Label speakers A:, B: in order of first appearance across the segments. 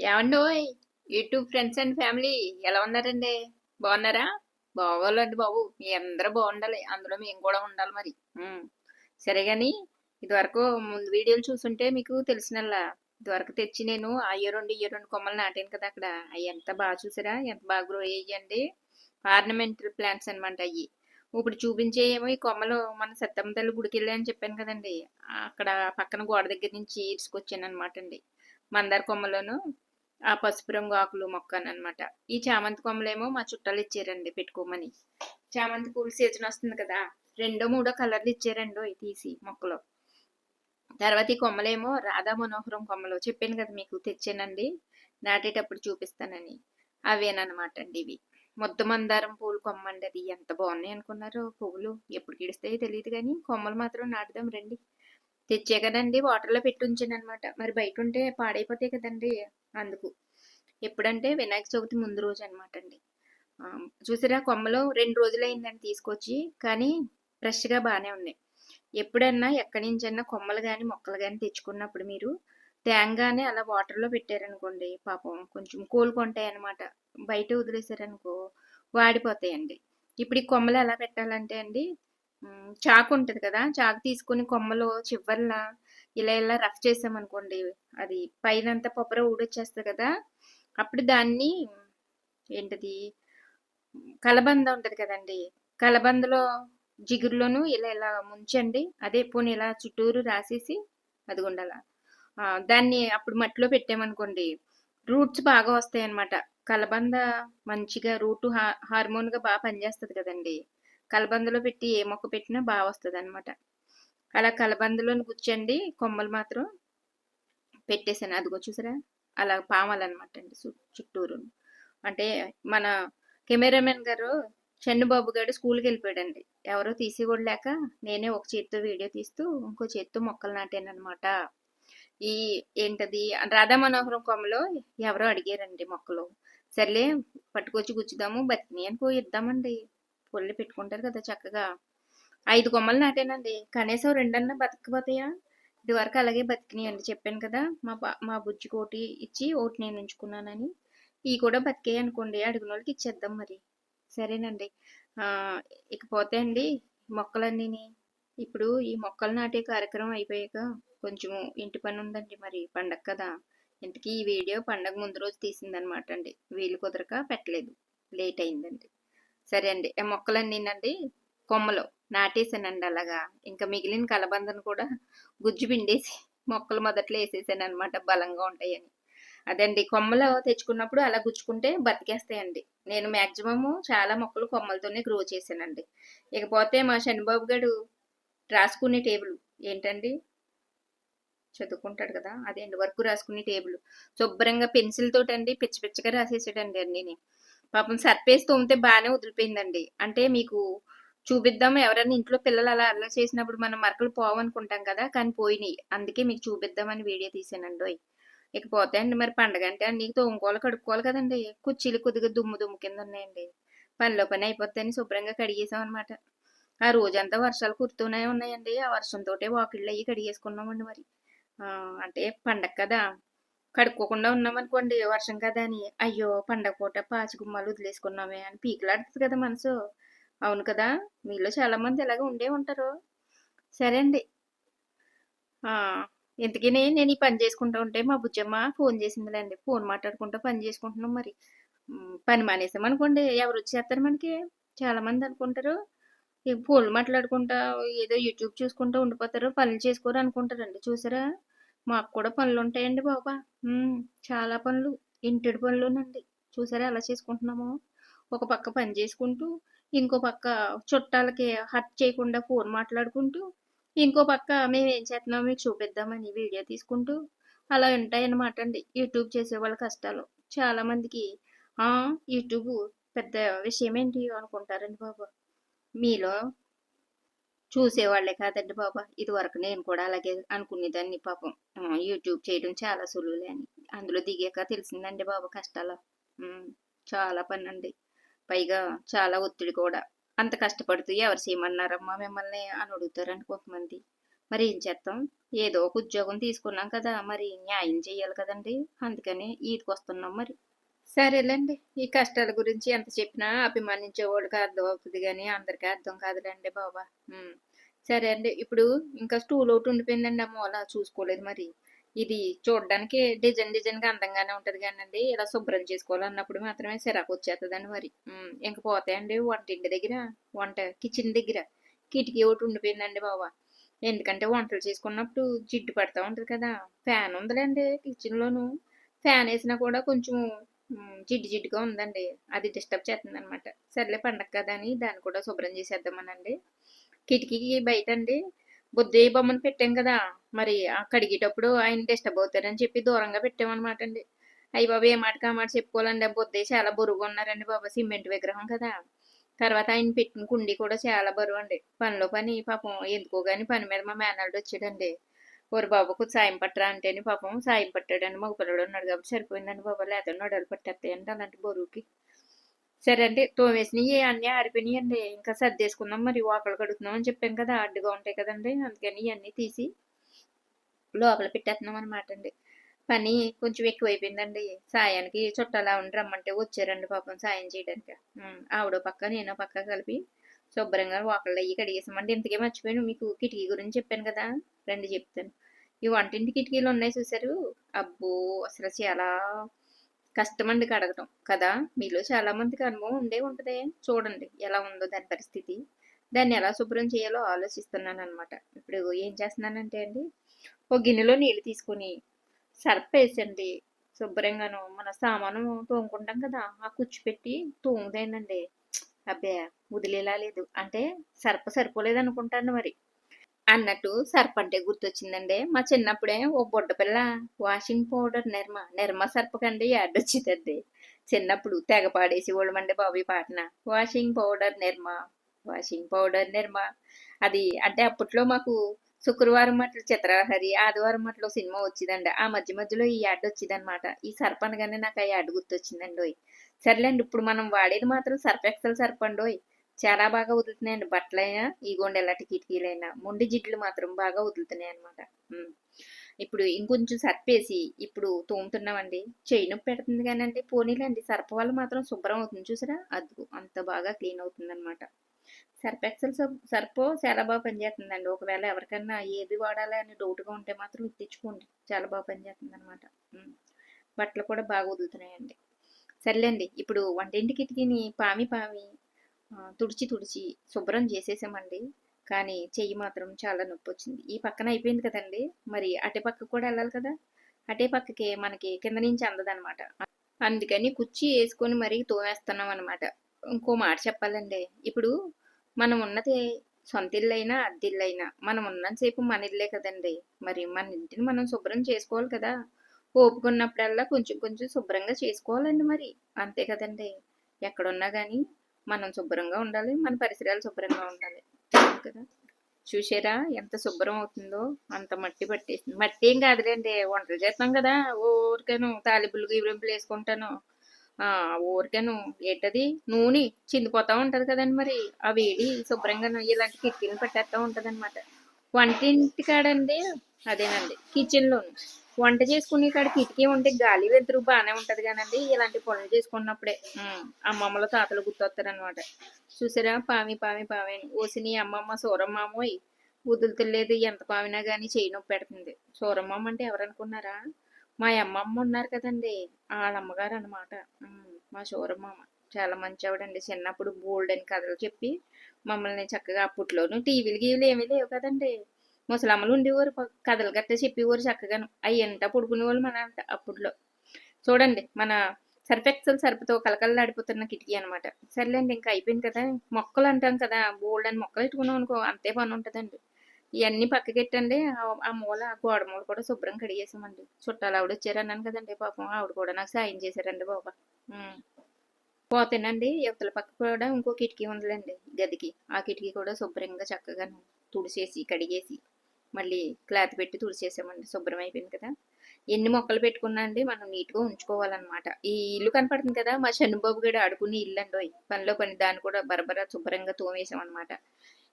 A: ఏమండోయ్ YouTube friends and family ఎలా ఉన్నారండి? బాగున్నారా? బాగోలేండి బాబు మీ అందరూ బాగుండాలి అందులో మేము కూడా ఉండాలి మరి. సరే కానీ ఇదివరకు ముందు వీడియోలు చూసుంటే మీకు తెలిసినల్లా ఇదివరకు తెచ్చి నేను అయ్యో రెండు ఇయ్యో రెండు కొమ్మలు నాటాను కదా అక్కడ. అవి ఎంత బాగా చూసారా? ఎంత బాగా గ్రో అయ్యండి ఆర్నమెంటల్ ప్లాంట్స్ అనమాట అవి ఇప్పుడు చూపించే ఏమో ఈ కొమ్మలు మన సత్తమ్మ తల్లి గుడికి వెళ్ళాయని చెప్పాను కదండి. అక్కడ పక్కన గోడ దగ్గర నుంచి ఈడ్చుకొచ్చాను అనమాట అండి. మందార కొమ్మలోను ఆ పసుపు రంగు ఆకులు మొక్కనమాట ఈ చామంతి కొమ్మలేమో మా చుట్టాలు ఇచ్చారండి పెట్టుకోమని. చామంతి పూల సీజన్ వస్తుంది కదా రెండో మూడో కలర్లు ఇచ్చారండి తీసి మొక్కలు. తర్వాత ఈ కొమ్మలేమో రాధా మనోహరం కొమ్మలు చెప్పాను కదా మీకు తెచ్చానండి. నాటేటప్పుడు చూపిస్తానని. అవేనమాట అండి ఇవి. ముద్ద మందారం పూలు కొమ్మ అండి అది. ఎంత బాగున్నాయి అనుకున్నారు పువ్వులు. ఎప్పుడు గిడిస్తాయో తెలియదు కానీ కొమ్మలు మాత్రం నాటుదాం రండి. తెచ్చే కదండి వాటర్లో పెట్టి ఉంచాను అనమాట మరి బయట ఉంటే పాడైపోతాయి కదండి. అందుకు. ఎప్పుడంటే వినాయక చవితి ముందు రోజు అనమాట అండి చూసారా కొమ్మలు రెండు రోజులు అయిందని తీసుకొచ్చి కానీ ఫ్రెష్గా బాగానే ఉన్నాయి. ఎప్పుడన్నా ఎక్కడి నుంచైనా కొమ్మలు కానీ మొక్కలు కానీ తెచ్చుకున్నప్పుడు మీరు తేంగానే అలా వాటర్లో పెట్టారనుకోండి పాపం కొంచెం కోలుకుంటాయి అనమాట బయట వదిలేసారనుకో వాడిపోతాయండి. ఇప్పుడు ఈ కొమ్మలు ఎలా పెట్టాలంటే అండి చాకు ఉంటుంది కదా చాకు తీసుకుని కొమ్మలు చివర్ల ఇలా ఇలా రఫ్ చేసామనుకోండి అది పైనంతా పొప్పర ఊడొచ్చేస్తుంది కదా అప్పుడు దాన్ని ఏంటది కలబంద ఉంటుంది కదండి కలబందలో జిగురులోను ఇలా ఇలా ముంచండి అదే పోనీ ఇలా చుట్టూరు రాసేసి అది ఉండాల. దాన్ని అప్పుడు మట్టిలో పెట్టామనుకోండి రూట్స్ బాగా వస్తాయి అన్నమాట కలబంద మంచిగా రూట్ హార్మోన్గా బాగా పనిచేస్తుంది కదండి. కలబందలో పెట్టి ఏ మొక్క పెట్టినా బాగా వస్తుంది అనమాట అలా కలబందలోని కూర్చోండి కొమ్మలు మాత్రం పెట్టేశాను. అదిగో చూసారా? అలా పామాలన్నమాట అండి చుట్టూరు అంటే మన కెమెరామెన్ గారు చందుబాబు గారు స్కూల్కి వెళ్ళిపోయాడండి. ఎవరో తీసి కూడా లేక నేనే ఒక చేత్తో వీడియో తీస్తూ ఇంకో చేత్తో మొక్కలు నాటాను ఈ ఏంటది? రాధా మనోహరం కొమ్మలో ఎవరో అడిగారండి మొక్కలు. సర్లే పట్టుకొచ్చి గుచ్చుదాము బతిని అని ఇద్దామండి. పొల్లి పెట్టుకుంటారు కదా చక్కగా. ఐదు కొమ్మలు నాటానండి. కనీసం రెండన్నా బతకపోతాయా ఇది వరకు అలాగే బతికినాయండి చెప్పాను కదా. మా బా మా బుజ్జికి ఒకటి ఇచ్చి ఒకటి నేను ఉంచుకున్నానని. ఇవి కూడా బతికాయి అనుకోండి అడిగిన వాళ్ళకి ఇచ్చేద్దాం మరి. సరేనండి. ఇకపోతే అండి మొక్కలన్నీని ఇప్పుడు ఈ మొక్కలు నాటే కార్యక్రమం అయిపోయాక కొంచెం ఇంటి పని ఉందండి మరి పండగ కదా. ఇంతకీ ఈ వీడియో పండగ ముందు రోజు తీసిందనమాట అండి వీలు కుదరక పెట్టలేదు. లేట్ అయిందండి. సరే అండి. ఆ మొక్కలన్నీనండి కొమ్మలు నాటేసానండి అలాగా. ఇంకా మిగిలిన కలబందను కూడా గుజ్జు పిండేసి మొక్కలు మొదట్లో వేసేసాను అనమాట బలంగా ఉంటాయని. అదండి. కొమ్మలు తెచ్చుకున్నప్పుడు అలా గుచ్చుకుంటే బతికేస్తాయండి. నేను మ్యాక్సిమము చాలా మొక్కలు కొమ్మలతోనే గ్రో చేశానండి. ఇకపోతే మా శనిబాబు గారు రాసుకునే టేబుల్ ఏంటండి? చదువుకుంటాడు కదా. అదే అండి వర్క్ రాసుకునే టేబుల్. శుభ్రంగా పెన్సిల్ తోటండి. పిచ్చి పిచ్చిగా రాసేసాడండి అన్నీని. పాపం సర్పేసి తోమితే బాగానే వదిలిపోయిందండి. అంటే మీకు చూపిద్దాం ఎవరైనా ఇంట్లో పిల్లలు అలా అల్లరి చేసినప్పుడు మనం మరకలు పోవనుకుంటాం కదా కానీ పోయినాయి. అందుకే మీకు చూపిద్దామని వీడియో తీసానండి ఓయ్. ఇకపోతే అండి మరి పండగ అంటే అన్ని తోముకోవాలి కడుక్కోవాలి కదండి. కుర్చీలు కొద్దిగా దుమ్ము దుమ్ము కింద ఉన్నాయండి. పనిలో పని అయిపోతాయని శుభ్రంగా కడిగేసాం అనమాట ఆ రోజంతా వర్షాలు కురుతూనే ఉన్నాయండి. ఆ వర్షంతో వాకిళ్ళు అయ్యి కడిగేసుకున్నామండి మరి. అంటే పండగ కదా. కడుక్కోకుండా ఉన్నామనుకోండి వర్షం కదా అని. అయ్యో పండగ పూట పాచి గుమ్మాలు వదిలేసుకున్నామే అని పీకులాడుతుంది కదా మనసు. అవును కదా మీలో చాలా మంది ఇలాగ ఉండే ఉంటారు. సరే అండి. ఆ, ఇంతకీ నేను ఈ పని చేసుకుంటూ ఉంటే మా బుజ్జమ్మ ఫోన్ చేసిందిలేండి. ఫోన్ మాట్లాడుకుంటూ పని చేసుకుంటున్నాం మరి. పని మానేసాం అనుకోండి ఎవరు వచ్చేస్తారు మనకి? చాలా మంది అనుకుంటారు. ఈ ఫోన్లు మాట్లాడుకుంటా ఏదో యూట్యూబ్ చూసుకుంటూ ఉండిపోతారు పనులు చేసుకోరు అనుకుంటారండి. చూసారా? మాకు కూడా పనులు ఉంటాయండి బాబా చాలా పనులు. ఇంటి పనులునండి. చూసారా ఎలా చేసుకుంటున్నామో? ఒక పక్క పని చేసుకుంటూ ఇంకో పక్క చుట్టాలకి హర్ట్ చేయకుండా ఫోన్ మాట్లాడుకుంటూ ఇంకో పక్క మేము ఏం చేస్తున్నామో మీకు చూపిద్దామని వీడియో తీసుకుంటూ అలా ఉంటాయన్నమాట అండి యూట్యూబ్ చేసే వాళ్ళ కష్టాలు. చాలా మందికి యూట్యూబ్ పెద్ద విషయం ఏంటి అనుకుంటారండి బాబా. మీలో చూసేవాళ్ళే కాదండి బాబా. ఇది వరకు నేను కూడా అలాగే అనుకునేదాన్ని పాపం. యూట్యూబ్ చేయడం చాలా సులువులే అని. అందులో దిగాక తెలిసిందండి బాబా కష్టాలు. చాలా పని అండి పైగా చాలా ఒత్తిడి కూడా. అంత కష్టపడుతూ ఎవరు చేయమన్నారమ్మా మిమ్మల్ని అని అడుగుతారండి కొంతమంది మరి ఏం చేస్తాం ఏదో ఒక ఉద్యోగం తీసుకున్నాం కదా మరి న్యాయం చేయాలి కదండి. అందుకని ఈదికి వస్తున్నాం మరి. సరేలేండి. ఈ కష్టాల గురించి ఎంత చెప్పినా అభిమానించేవాడికి అర్థం అవుతుంది కానీ అందరికీ అర్థం కాదులేండి బాబా. సరే అండి. ఇప్పుడు ఇంకా స్టూల్ ఒకటి ఉండిపోయిందండి అమ్మ అలా చూసుకోలేదు మరి. ఇది చూడడానికి డిజైన్ డిజైన్గా అందంగానే ఉంటది కానండి. ఇలా శుభ్రం చేసుకోవాలన్నప్పుడు మాత్రమే సిరాకు వచ్చేస్తుందండి మరి. ఇంకా ఇంక పోతాయండి వంటింటి దగ్గర వంట కిచెన్ దగ్గర. కిటికీ ఒకటి ఉండిపోయిందండి బాబా. ఎందుకంటే వంటలు చేసుకున్నప్పుడు జిడ్డు పడతా ఉంటుంది కదా. ఫ్యాన్ ఉందిలేండి కిచెన్లోను ఫ్యాన్ వేసినా కూడా కొంచెం జిడ్డు జిడ్డుగా ఉందండి. అది డిస్టర్బ్ చేస్తుంది అనమాట సర్లే పండగ కదా అని దాన్ని కూడా శుభ్రం చేసేద్దామనండి. కిటికీకి బయట అండి బుద్ధి బొమ్మను పెట్టాం కదా మరి ఆ కడిగేటప్పుడు ఆయన డిస్టర్బ్ అవుతారని చెప్పి దూరంగా పెట్టామన్నమాట అండి అయ్యి బాబు ఏ మాట కామాట చెప్పుకోవాలండి? ఆ బుద్ధి చాలా బరువుగా ఉన్నారండి బాబా సిమెంట్ విగ్రహం కదా. తర్వాత ఆయన పెట్టిన కుండీ కూడా చాలా బరువు అండి పనిలో పని పాపం ఎందుకో కానీ పని మీద మా మేనాడు వచ్చాడండి. ఓరి బాబుకు సాయం పట్టరా అంటేనే పాపం సాయం పట్టాడని మగ పిల్లడు ఉన్నాడు కాబట్టి సరిపోయిందండి బాబా. లేకపోతే నడలు పట్టేస్తాయండి అలాంటి బరువుకి. సరే అండి తోమేసినవి అన్నీ ఆరిపోయినాయండి. ఇంకా సర్దేసుకుందాం మరి వాకలు కడుగుతున్నాం అని చెప్పాం కదా అడ్డుగా ఉంటాయి కదండి. అందుకని ఇవన్నీ తీసి లోపల పెట్టేస్తున్నాం అనమాట అండి. పని కొంచెం ఎక్కువైపోయిందండి. సాయానికి చుట్టాలు ఆవిడ రమ్మంటే వచ్చారండి పాపం సాయం చేయడానికి. ఆవిడో ఆవిడ పక్క నేను పక్క కలిపి శుభ్రంగా వాకళ్ళు అయ్యి కడిగేసామండి. ఇంతకే మర్చిపోయాను. మీకు కిటికీ గురించి చెప్పాను కదా. రండి చెప్తాను. ఈ వంటింటి కిటికీలు ఉన్నాయి చూసారు అబ్బో! అసలు చాలా కష్టమండి కడగటం కదా. మీలో చాలామందికి అనుభవం ఉండే ఉంటుంది. చూడండి ఎలా ఉందో దాని పరిస్థితి. దాన్ని ఎలా శుభ్రం చేయాలో ఆలోచిస్తున్నాను అనమాట ఇప్పుడు ఏం చేస్తున్నానంటే అండి ఒక గిన్నెలో నీళ్ళు తీసుకొని సర్ఫ్ వేసండి. శుభ్రంగాను మన సామాను తోముకుంటాం కదా. ఆ కుచ్చు పెట్టి తోముదేనండి. అబ్బే వదిలేలా లేదు. అంటే సర్ప సరిపోలేదు అనుకుంటాను మరి. అన్నట్టు సర్ప అంటే గుర్తొచ్చిందండి మా చిన్నప్పుడే ఓ బొడ్డ పిల్ల వాషింగ్ పౌడర్ నిర్మ నిర్మ సర్పకండి యాడ్ వచ్చిందండి చిన్నప్పుడు తెగ పాడేసి వాళ్ళమండి బాబు పాటన. Washing powder Nirma washing powder Nirma. అది అంటే అప్పట్లో మాకు శుక్రవారం మట్లు చిత్రహరి ఆదివారం మట్లో సినిమా వచ్చిందండి. ఆ మధ్య మధ్యలో ఈ యాడ్ వచ్చిందనమాట ఈ సర్ప అనగానే నాకు ఆ యాడ్ గుర్తొచ్చిందండి ఓయ్. సర్లేండి ఇప్పుడు మనం వాడేది మాత్రం సర్ఫ్ ఎక్సెల్ సర్ఫ్ అండి చాలా బాగా వదులుతున్నాయండి. బట్టలైనా ఈ ఎలాంటి కిటికీలైనా మొండి జిడ్లు మాత్రం బాగా వదులుతున్నాయి అనమాట ఇప్పుడు ఇంకొంచెం సర్ఫ్ వేసి ఇప్పుడు తోముతున్నామండి. చేయి నొప్పి పెడుతుంది కానండి. పోనీలండి సర్ఫ్ వల్ల మాత్రం శుభ్రం అవుతుంది. చూసారా? అద్దు అంత బాగా క్లీన్ అవుతుంది అనమాట సర్ఫ్ ఎక్సెల్ సర్ఫ్ చాలా బాగా పనిచేస్తుందండి. ఒకవేళ ఎవరికైనా ఏది వాడాలి అని డౌట్గా ఉంటే మాత్రం తెచ్చుకోండి చాలా బాగా పనిచేస్తుంది అనమాట బట్టలు కూడా బాగా వదులుతున్నాయండి. సర్లేండి. ఇప్పుడు వంటింటి కిటికీని పామి పామి తుడిచి తుడిచి శుభ్రం చేసేసామండి. కానీ చెయ్యి మాత్రం చాలా నొప్పి వచ్చింది ఈ పక్కన అయిపోయింది కదండి. మరి అటే పక్క కూడా వెళ్ళాలి కదా. అటే పక్కకి మనకి కింద నుంచి అందదనమాట. అందుకని కుర్చీ వేసుకొని మరీ తోమేస్తున్నాం అనమాట ఇంకో మాట చెప్పాలండి. ఇప్పుడు మనం ఉన్నది సొంత ఇల్లు అయినా అద్దె ఇల్లు అయినా మనం ఉన్నంతసేపు మన ఇల్లే కదండి. మరి మన ఇంటిని మనం శుభ్రం చేసుకోవాలి కదా. ఓపుకున్నప్పుడల్లా కొంచెం కొంచెం శుభ్రంగా చేసుకోవాలండి మరి. అంతే కదండి. ఎక్కడున్నా కానీ మనం శుభ్రంగా ఉండాలి మన పరిసరాలు శుభ్రంగా ఉండాలి. కదా. చూసారా ఎంత శుభ్రం అవుతుందో అంత మట్టి పట్టేసింది. మట్టి ఏం కాదులేండి వంటలు చేస్తాం కదా. ఊరికేను తాలింపులు గీబింపులు వేసుకుంటాను. ఆ ఊరికేను ఏంటది? నూనె చిందిపోతూ ఉంటది కదండి మరి. ఆ వేడి శుభ్రంగా ఇలాంటి కిటికీలు పెట్టేస్తూ ఉంటుంది అనమాట వంటింటి కాడండి అదేనండి కిచెన్లోను వంట చేసుకునే కాడ కిటికీ ఉంటే గాలి వెలుతురు బాగానే ఉంటది కానండి. ఇలాంటి పనులు చేసుకున్నప్పుడే. అమ్మమ్మల తాతలు గుర్తొస్తారనమాట చూసారా? పామి పామి పామి ఓసిని అమ్మమ్మ సూరమ్మమ్మోయ్. వదులుతలేదు ఎంత పామినా కానీ చేయి నొప్పి పెడుతుంది. సూరమ్మమ్మ అంటే ఎవరనుకున్నారా? మా అమ్మమ్మ ఉన్నారు కదండి. వాళ్ళ అమ్మగారు అనమాట మా సూరమ్మమ్మ. చాలా మంచి ఆవిడండి చిన్నప్పుడు బోల్డ్ అని కథలు చెప్పి మమ్మల్ని చక్కగా అప్పట్లోను టీవీలు గీవీలు ఏమీ లేవు కదండి. ముసలమ్మలు ఉండేవారు కథలు గట్ట చెప్పేవారు చక్కగాను. అవి ఎంత పడుకునేవాళ్ళు మన అప్పట్లో. చూడండి మన సర్ఫెక్సల్ సర్పతో కలకల నడిపోతున్న కిటికీ అనమాట సర్లేండి ఇంకా అయిపోయింది కదా. మొక్కలు అంటాం కదా బోల్డ్ అని మొక్కలు పెట్టుకున్నాం అనుకో అంతే పని ఉంటుందండి. ఇవన్నీ పక్కకెట్టండి ఆ- ఆ మూల గోడ మూల కూడా శుభ్రం కడిగేసామండి. చుట్టాలు ఆవిడ వచ్చారు అన్నాను కదండి పాపం ఆవిడ కూడా నాకు సాయం చేశారండి బాబా. పోతేనండి యువతల పక్క కూడా ఇంకో కిటికీ ఉందిలేండి గదికి. ఆ కిటికీ కూడా శుభ్రంగా చక్కగా తుడిచేసి కడిగేసి. మళ్ళీ క్లాత్ పెట్టి తుడిచేసామండి శుభ్రం అయిపోయింది కదా. ఎన్ని మొక్కలు పెట్టుకున్నా అండి మనం నీట్గా ఉంచుకోవాలన్నమాట. ఈ ఇల్లు కనపడుతుంది కదా మా చనుబాబు గడు ఆడుకునే ఇల్లు అండి పనిలో పని దాన్ని కూడా బరబరా శుభ్రంగా తోమేసామన్నమాట.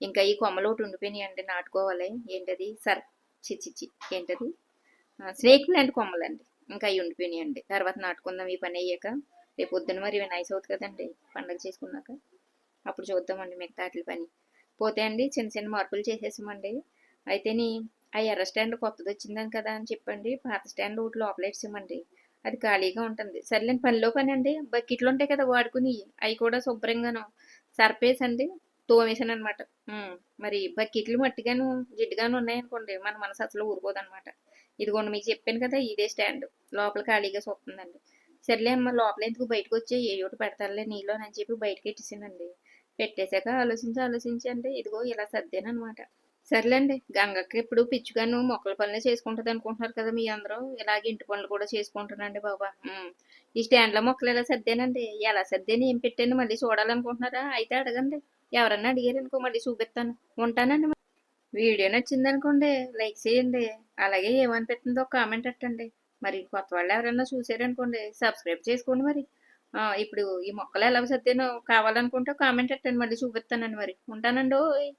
A: ఇంకా ఈ కొమ్మలు ఒకటి ఉండిపోయినాయి అండి నాటుకోవాలి. ఏంటది? సర్ చిచ్చిచ్చి ఏంటది? స్నేక్ ప్లాంట్ కొమ్మలండి. ఇంకా అవి ఉండిపోయినాయండి. తర్వాత నాటుకుందాం ఈ పని అయ్యాక. రేపు పొద్దున మరి ఇవి నైస్ అవుతుంది కదండి పండగ చేసుకున్నాక. అప్పుడు చూద్దామండి మిగతా వాటి పని. పోతే అండి చిన్న చిన్న మార్పులు చేసేసామండి. అయితేని ఆ ఎర్ర స్టాండ్ కొత్తది వచ్చిందని కదా అని చెప్పండి. పాత స్టాండ్ ఒకటి లోపలేసామండి అది ఖాళీగా ఉంటుంది. సర్లేని పనిలో పని అండి బకెట్లు ఉంటాయి కదా వాడుకుని. అవి కూడా శుభ్రంగాను సర్పేసండి. తోమేసాను అనమాట మరి బకెట్లు మట్టిగాను జిడ్డుగాను ఉన్నాయనుకోండి మన మనసు అసలు ఊరుకోదనమాట ఇదిగోండి మీకు చెప్పాను కదా ఇదే స్టాండ్. లోపల ఖాళీగా చూస్తుందండి సర్లే అమ్మ లోపల ఎందుకు బయటకు వచ్చి ఏ ఒకటి పెడతారులే నీలో అని చెప్పి బయటకి ఎట్టేసానండి. పెట్టేశాక ఆలోచించి ఆలోచించి అంటే ఇదిగో ఇలా సర్దేనమాట సర్లేండి. గంగకి ఇప్పుడు పిచ్చుగాను మొక్కల పనులే చేసుకుంటుంది అనుకుంటున్నారు కదా మీ అందరూ. ఇలాగే ఇంటి పనులు కూడా చేసుకుంటానండి బాబా. ఈ స్టాండ్లో మొక్కలు ఎలా సర్దానండి? ఎలా సర్దాను? ఏం పెట్టాను? మళ్ళీ చూడాలనుకుంటున్నారా? అయితే అడగండి. ఎవరన్నా అడిగారు అనుకో మళ్ళీ చూపిస్తాను. ఉంటానండి వీడియో నచ్చింది అనుకోండి లైక్ చేయండి. అలాగే ఏమని పెట్టిందో కామెంట్ పెట్టండి. మరి కొత్త వాళ్ళు ఎవరైనా చూసారనుకోండి సబ్స్క్రైబ్ చేసుకోండి మరి. ఆ, ఇప్పుడు ఈ మొక్కలు ఎలా సర్దానో కావాలనుకుంటే కామెంట్ పెట్టండి మళ్ళీ చూపిస్తానండి మరి. ఉంటానండి ఓయ్.